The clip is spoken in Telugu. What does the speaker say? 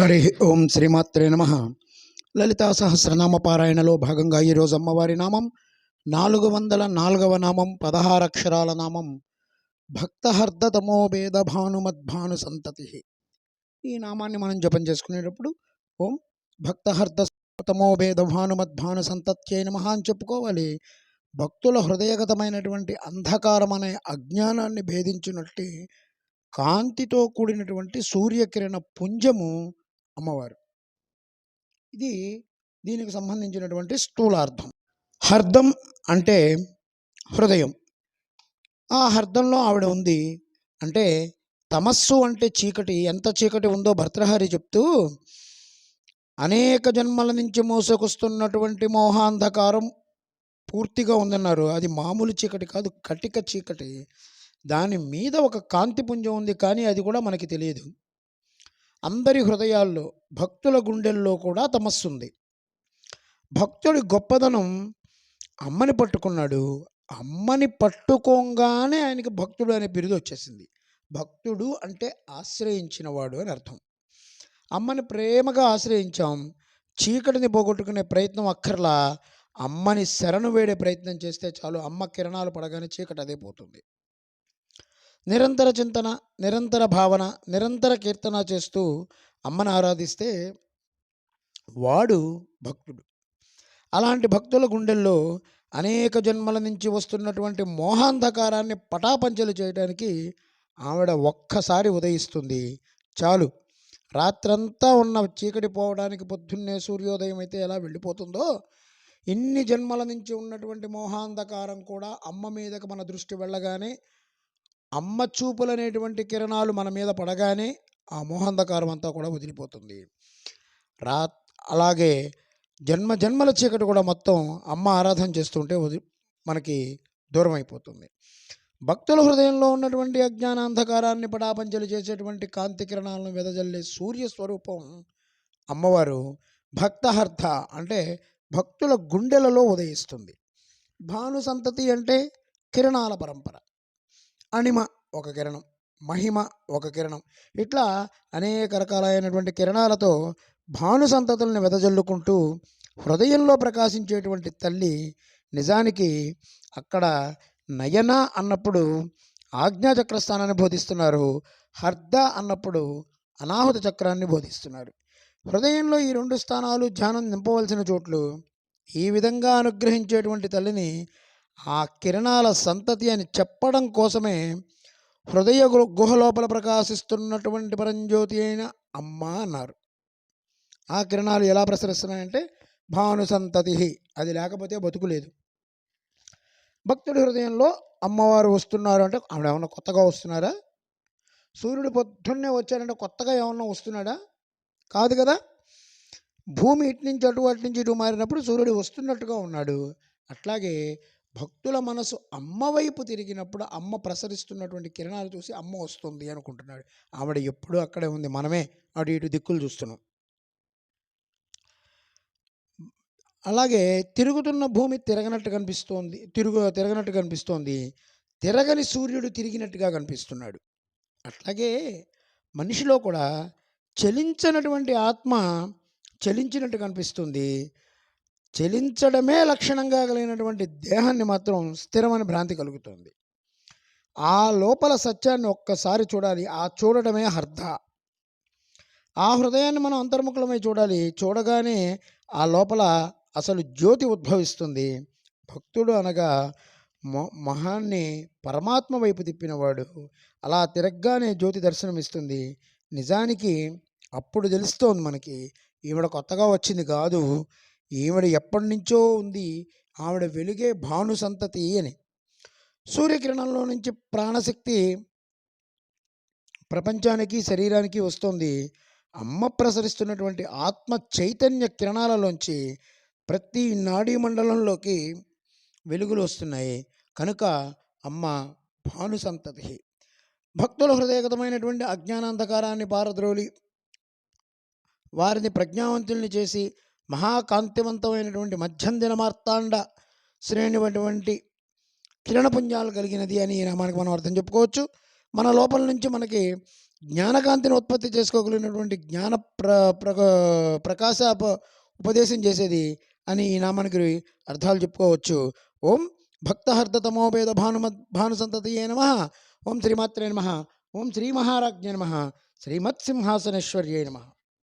హరి ఓం శ్రీమాత్రే నమ. లలితా సహస్రనామ పారాయణలో భాగంగా ఈరోజు అమ్మవారి నామం నాలుగు వందల నాలుగవ నామం పదహారు అక్షరాల నామం భక్తహర్దతమో భేద భానుమద్భాను సంతతి. ఈ నామాన్ని మనం జపం చేసుకునేటప్పుడు ఓం భక్తహర్ద తమో భేద భానుమద్భాను సంతత్యై నమ అని చెప్పుకోవాలి. భక్తుల హృదయగతమైనటువంటి అంధకారం అనే అజ్ఞానాన్ని భేదించినట్టు కాంతితో కూడినటువంటి సూర్యకిరణ పుంజము అమ్మవారు. ఇది దీనికి సంబంధించినటువంటి స్థూలార్థం. హర్దం అంటే హృదయం. ఆ హర్దంలో ఆవిడ ఉంది అంటే తమస్సు అంటే చీకటి. ఎంత చీకటి ఉందో భర్తృహరి చెప్తూ అనేక జన్మల నుంచి మోసుకొస్తున్నటువంటి మోహాంధకారం పూర్తిగా ఉందన్నారు. అది మామూలు చీకటి కాదు కటిక చీకటి. దాని మీద ఒక కాంతి పుంజం ఉంది కానీ అది కూడా మనకి తెలియదు. అందరి హృదయాల్లో భక్తుల గుండెల్లో కూడా తమస్సుంది. భక్తుడి గొప్పదనం అమ్మని పట్టుకున్నాడు. అమ్మని పట్టుకోగానే ఆయనకి భక్తుడు అనే బిరుదు వచ్చేసింది. భక్తుడు అంటే ఆశ్రయించినవాడు అని అర్థం. అమ్మని ప్రేమగా ఆశ్రయించాం. చీకటిని పోగొట్టుకునే ప్రయత్నం అక్కర్లా. అమ్మని శరణు వేడే ప్రయత్నం చేస్తే చాలు. అమ్మ కిరణాలు పడగానే చీకటి అదే పోతుంది. నిరంతర చింతన నిరంతర భావన నిరంతర కీర్తన చేస్తూ అమ్మను ఆరాధిస్తే వాడు భక్తుడు. అలాంటి భక్తుల గుండెల్లో అనేక జన్మల నుంచి వస్తున్నటువంటి మోహాంధకారాన్ని పటాపంచలు చేయడానికి ఆవిడ ఒక్కసారి ఉదయిస్తుంది. చాలు. రాత్రంతా ఉన్న చీకటి పోవడానికి పొద్దున్నే సూర్యోదయం అయితే ఎలా వెళ్ళిపోతుందో ఇన్ని జన్మల నుంచి ఉన్నటువంటి మోహాంధకారం కూడా అమ్మ మీదకి మన దృష్టి వెళ్ళగానే అమ్మ చూపులు అనేటువంటి కిరణాలు మన మీద పడగానే ఆ మోహంధకారం అంతా కూడా వదిలిపోతుంది. రా అలాగే జన్మ జన్మల చీకటి కూడా మొత్తం అమ్మ ఆరాధన చేస్తుంటే మనకి దూరం అయిపోతుంది భక్తుల హృదయంలో ఉన్నటువంటి అజ్ఞాన అంధకారాన్ని పడాపంచలు చేసేటువంటి కాంతి కిరణాలను వెదజల్లే సూర్య స్వరూపం అమ్మవారు భక్తహర్థ అంటే భక్తుల గుండెలలో ఉదయిస్తుంది. భాను సంతతి అంటే కిరణాల పరంపర. అణిమ ఒక కిరణం మహిమ ఒక కిరణం. ఇట్లా అనేక రకాలైనటువంటి కిరణాలతో భాను సంతతుల్ని వెదజల్లుకుంటూ హృదయంలో ప్రకాశించేటువంటి తల్లి నిజానికి అక్కడ నయన అన్నప్పుడు ఆజ్ఞాచక్ర స్థానాన్ని బోధిస్తున్నారు హర్ద అన్నప్పుడు అనాహుత చక్రాన్ని బోధిస్తున్నారు. హృదయంలో ఈ రెండు స్థానాలు ధ్యానం నింపవలసిన చోట్లు ఈ విధంగా అనుగ్రహించేటువంటి తల్లిని ఆ కిరణాల సంతతి అని చెప్పడం కోసమే హృదయ గుహ లోపల ప్రకాశిస్తున్నటువంటి పరంజ్యోతి అయిన అమ్మ అన్నారు. ఆ కిరణాలు ఎలా ప్రసరిస్తున్నాయంటే భాను సంతతి అది లేకపోతే బతుకులేదు భక్తుడి హృదయంలో అమ్మవారు వస్తున్నారు అంటే ఆవిడ ఏమన్నా కొత్తగా వస్తున్నారా? సూర్యుడు పొద్దున్నే వచ్చాడంటే కొత్తగా ఏమన్నా వస్తున్నాడా? కాదు కదా! భూమి ఇటు నుంచి అటు అటు నుంచి ఇటు మారినప్పుడు సూర్యుడు వస్తున్నట్టుగా ఉన్నాడు. అట్లాగే భక్తుల మనసు అమ్మ వైపు తిరిగినప్పుడు అమ్మ ప్రసరిస్తున్నటువంటి కిరణాలు చూసి అమ్మ వస్తుంది అనుకుంటున్నాడు. ఆవిడ ఎప్పుడూ అక్కడే ఉంది. మనమే అటు ఇటు దిక్కులు చూస్తున్నాం. అలాగే తిరుగుతున్న భూమి తిరగనట్టు కనిపిస్తోంది. తిరుగు తిరగనట్టు కనిపిస్తోంది. తిరగని సూర్యుడు తిరిగినట్టుగా కనిపిస్తున్నాడు. అట్లాగే మనిషిలో కూడా చలించనటువంటి ఆత్మ చలించినట్టు కనిపిస్తుంది. చలించడమే లక్షణంగా కలిగినటువంటి దేహాన్ని మాత్రం స్థిరమని భ్రాంతి కలుగుతుంది. ఆ లోపల సత్యాన్ని ఒక్కసారి చూడాలి. ఆ చూడటమే హర్ధ. ఆ హృదయాన్ని మనం అంతర్ముఖులమై చూడాలి. చూడగానే ఆ లోపల అసలు జ్యోతి ఉద్భవిస్తుంది. భక్తుడు అనగా మొ మొహాన్ని పరమాత్మ వైపు తిప్పినవాడు. అలా తిరగగానే జ్యోతి దర్శనమిస్తుంది. నిజానికి అప్పుడు తెలుస్తోంది మనకి. ఈవిడ కొత్తగా వచ్చింది కాదు. ఈవిడ ఎప్పటి నుంచో ఉంది. ఆవిడ వెలుగే భాను సంతతి అని. సూర్యకిరణంలో నుంచి ప్రాణశక్తి ప్రపంచానికి శరీరానికి వస్తుంది. అమ్మ ప్రసరిస్తున్నటువంటి ఆత్మ చైతన్య కిరణాలలోంచి ప్రతి నాడీ మండలంలోకి వెలుగులు వస్తున్నాయి. కనుక అమ్మ భాను సంతతి భక్తుల హృదయగతమైనటువంటి అజ్ఞానాంధకారాన్ని పారద్రోలి వారిని ప్రజ్ఞావంతుల్ని చేసి మహాకాంతివంతమైనటువంటి మధ్యందిన మార్తాండ శ్రేణివంటి కిరణపుంజాలు కలిగినది అని ఈ నామానికి మనం అర్థం చెప్పుకోవచ్చు. మన లోపల నుంచి మనకి జ్ఞానకాంతిని ఉత్పత్తి చేసుకోగలిగినటువంటి జ్ఞాన ప్ర ప్రక ప్రకాశ ఉపదేశం చేసేది అని ఈ నామానికి అర్థాలు చెప్పుకోవచ్చు. ఓం భక్తహర్దతమోపేద భానుమ భానుసంతతియే నమ. ఓం శ్రీమాత్రే నమ. ఓం శ్రీ మహారాజ్ఞే నమ. శ్రీమత్సింహాసనేశ్వర్యే నమ.